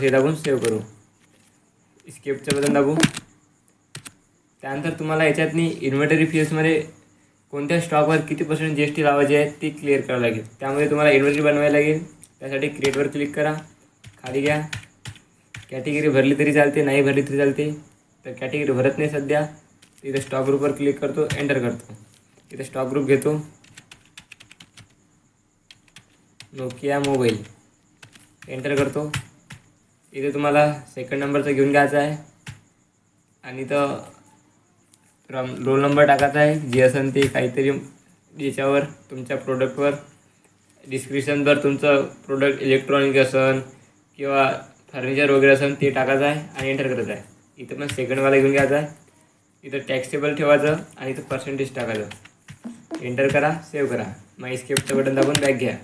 हे दाबून सेव्ह करू. स्केपचं बटन दाबू. त्यानंतर तुम्हाला याच्यातनी इन्व्हेटरी फीसमध्ये कोणत्या स्टॉकवर किती पर्सेंट जी एस टी लावायची आहे ती क्लिअर करावं लागेल. त्यामध्ये तुम्हाला इन्व्हेटरी बनवायला लागेल. त्यासाठी क्रिएटवर क्लिक करा. खाली घ्या. कॅटेगरी भरली तरी चालते नाही भरली तरी चालते. तर कॅटेगरी भरत नाही सध्या. इथं स्टॉक ग्रुपवर क्लिक करतो एंटर करतो. इथे स्टॉक ग्रुप घेतो. नोकिया मोबाईल एंटर करतो. इथे तुम्हाला सेकंड नंबरचं घेऊन घ्यायचं आहे. आणि तर रम रोल नंबर टाकायचा आहे. जे असेल ते काहीतरी याच्यावर तुमच्या प्रोडक्टवर डिस्क्रिप्शनवर तुमचं प्रोडक्ट इलेक्ट्रॉनिक असन किंवा फर्निचर वगैरे असेल ते टाकायचं आहे आणि एंटर करायचं आहे. इथं पण सेकंडवाला घेऊन घ्यायचा आहे. इथं टॅक्सेबल ठेवायचं आणि इथं पर्सेंटेज टाकायचं. एंटर करा सेव्ह करा. मग स्केपचं बटन दाबून बॅग घ्या.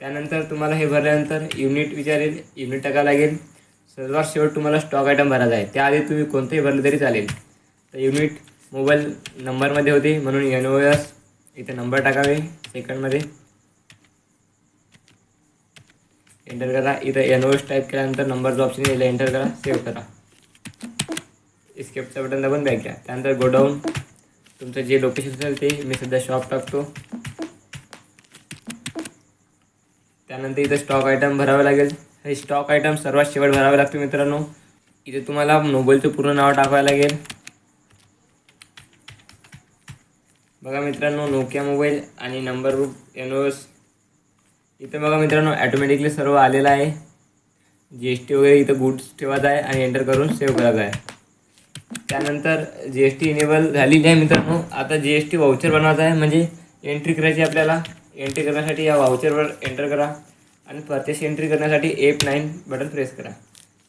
त्यानंतर तुम्हाला हे भरल्यानंतर युनिट विचारेल युनिट टाकावं लागेल. सर्वात शेवट तुम्हाला स्टॉक आयटम भरायचा आहे. त्याआधी तुम्ही कोणतंही भरलं तरी चालेल. तर युनिट मोबाईल नंबरमध्ये होती. म्हणून एन ओ एस इथे नंबर टाकावे सेकंडमध्ये एंटर करा. इथं एन ओ एस टाईप केल्यानंतर नंबरचं ऑप्शन येईल एंटर करा. सेव्ह करा. स्केपचं बटन दाबून बॅक घ्या. त्यानंतर गोडाऊन तुमचं जे लोकेशन असेल ते मी सध्या शॉप टाकतो. त्यानंतर इथं स्टॉक आयटम भरावं लागेल. हे स्टॉक आयटम सर्वात शेवट भरावे लागते मित्रांनो. इथे तुम्हाला मोबाईलचं पूर्ण नाव टाकावं लागेल. बघा मित्रांनो नोकिया मोबाईल आणि नंबर रूप एन इथं बघा मित्रांनो ॲटोमॅटिकली सर्व आलेलं आहे. जी एस टी वगैरे इथं गुड्स ठेवायचा आहे आणि एंटर करून सेव्ह करायचा आहे. त्यानंतर जी एस टी इनेबल झालेली आहे मित्रांनो. आता जी एस टी वाउचर बनवायचा आहे. म्हणजे एंट्री करायची आहे आपल्याला. एंट्री करण्यासाठी या वाउचरवर एंटर करा. आणि परचेस एंट्री करण्यासाठी एफ नाईन बटन प्रेस करा.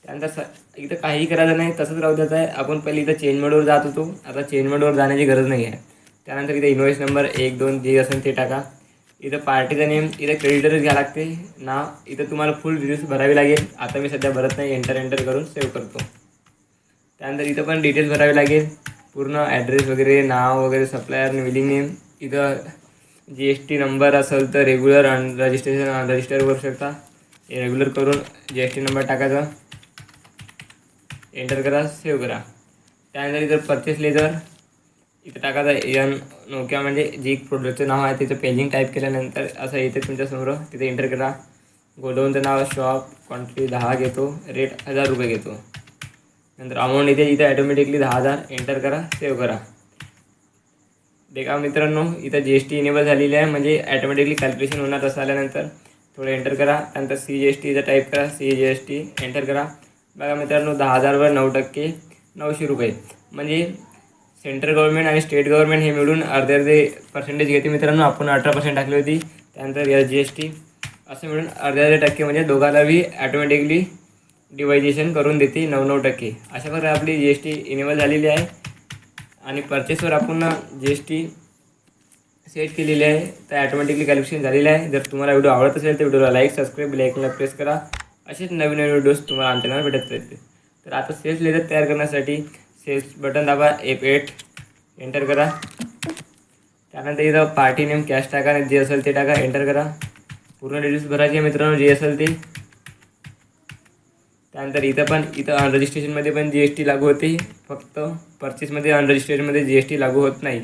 त्यानंतर स इथं काहीही करायचं नाही तसंच राहू द्यायचं आहे. आपण पहिले इथं चेंज मोडवर जात होतो. आता चेंज मोडवर जाण्याची गरज नाही आहे त्यानंतर इथं इन्व्हॉइस नंबर एक दोन जे असेल ते टाका. इथं पार्टीचा नेम इथं क्रेडिटरच घ्या लागते. नाव इथं तुम्हाला फुल डिटेल्स भरावी लागेल. आता मी सध्या भरत नाही. एंटर एंटर करून सेव्ह करतो. त्यानंतर इथं पण डिटेल्स भरावे लागेल. पूर्ण ॲड्रेस वगैरे नाव वगैरे सप्लायर विलिंग नेम इथं जी एस टी नंबर असेल तर रेग्युलर अन रजिस्ट्रेशन रजिस्टर करू शकता. रेग्युलर करून जी एस टी नंबर टाकायचा. एंटर करा सेव्ह करा. त्यानंतर इथं परचेस लेजर इथं टाकायचं एन नोकिया म्हणजे जे प्रोडक्टचं नाव आहे त्याचं पेजिंग टाईप केल्यानंतर असं येते तुमच्यासमोर तिथे एंटर करा. गोडाऊनचं नाव शॉप क्वांटिटी दहा घेतो. रेट हजार रुपये घेतो. नंतर अमाऊंट इथे इथे ॲटोमॅटिकली दहा हजार. एंटर करा सेव्ह करा. देखा मित्रांनो इथं जी एस टी इनेबल झालेली आहे. म्हणजे ॲटोमॅटिकली कॅल्क्युलेशन होणार तसं आल्यानंतर थोडं एंटर करा. त्यानंतर सी जी एस टी इथं टाईप करा. C G S T enter करा. बघा मित्रांनो दहा हजारवर नऊ टक्के नऊशे रुपये. म्हणजे सेंट्रल गव्हर्नमेंट आणि स्टेट गव्हर्नमेंट हे मिळून अर्धे अर्धे पर्सेंटेज घेते मित्रांनो. आपण अठरा पर्सेंट टाकली होती. त्यानंतर एस जी एस टी असं मिळून अर्धे अर्धे टक्के म्हणजे दोघाला बी ॲटोमॅटिकली डिवायजेशन करून देते नऊ नऊ टक्के. अशा प्रकारे आपली जी एस टी इनेबल झालेली आहे. आणि परचेसवर आपण जी एस टी सेट केलेली आहे. तर ॲटोमॅटिकली कॅल्क्युलेशन झालेलं आहे. जर तुम्हाला व्हिडिओ आवडत असेल तर व्हिडिओला लाईक सबस्क्राईब लाईकला प्रेस करा. असेच नवीन नवीन व्हिडिओज तुम्हाला आमच्या भेटत राहतील. तर आता सेल्स लेजर तयार करण्यासाठी सेल्स बटन दाबा एफ एट एंटर करा. त्यानंतर इथं पार्टी नेम कॅश टाका आणि जे असेल ते टाका एंटर करा. पूर्ण डिटेल्स भरायचे मित्रांनो जे असेल ते. त्यानंतर इथं पण इथं अनरजिस्ट्रेशनमध्ये पण जी एस टी लागू होते. फक्त परचेसमध्ये अनरजिस्ट्रेशनमध्ये जी एस टी लागू होत नाही.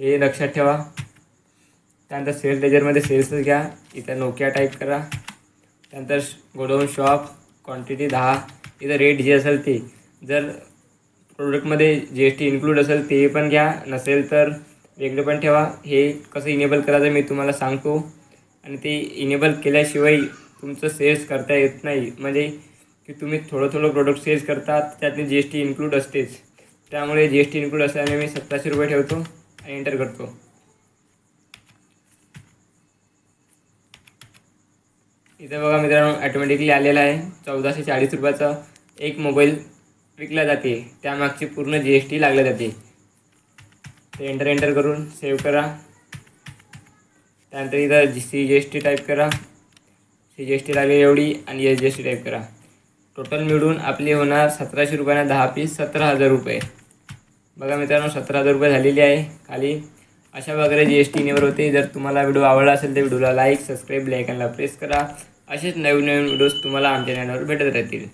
हे लक्षात ठेवा. त्यानंतर सेल्स लेजरमध्ये सेल्सच घ्या. इथं नोकिया टाईप करा. त्यानंतर गोडाऊन शॉप क्वांटिटी दहा. इथं रेट जे असेल ते जर प्रोडक्टमध्ये जी एस टी इन्क्लूड असेल ते पण घ्या. नसेल तर वेगळं पण ठेवा. हे कसं इनेबल करायचं मी तुम्हाला सांगतो. आणि ते इनेबल केल्याशिवाय तुमचं सेल्स करता येत नाही. म्हणजे की तुम्ही थोडं थोडं प्रोडक्ट सेल्स करतात त्यातली जी एस टी इन्क्लूड असतेच. त्यामुळे जी एस टी इन्क्लूड असल्याने मी सतराशे रुपये ठेवतो आणि एंटर करतो. इथं बघा मित्रांनो ॲटोमॅटिकली आलेला आहे. चौदाशे चाळीस रुपयाचा एक मोबाईल विकला जाते. त्यामागची पूर्ण जी एस टी लागल्या जाते. ते एंटर एंटर करून सेव्ह करा. त्यानंतर इथं G C G S T type करा. सी जी एस टी लागेल एवढी आणि S G S T type करा. टोटल मिळून आपली होणार सतराशे रुपयांना दहा पीस सतरा हजार रुपये. बघा मित्रांनो सतरा हजार रुपये झालेली आहे खाली. अशा प्रकारे जी एस टी नेवर होते. जर तुम्हाला व्हिडिओ आवडला असेल तर व्हिडिओला लाईक सबस्क्राईब लाईकनला प्रेस करा. असेच नवीन नवीन व्हिडिओज तुम्हाला आमच्या चॅनलवर भेटत राहतील.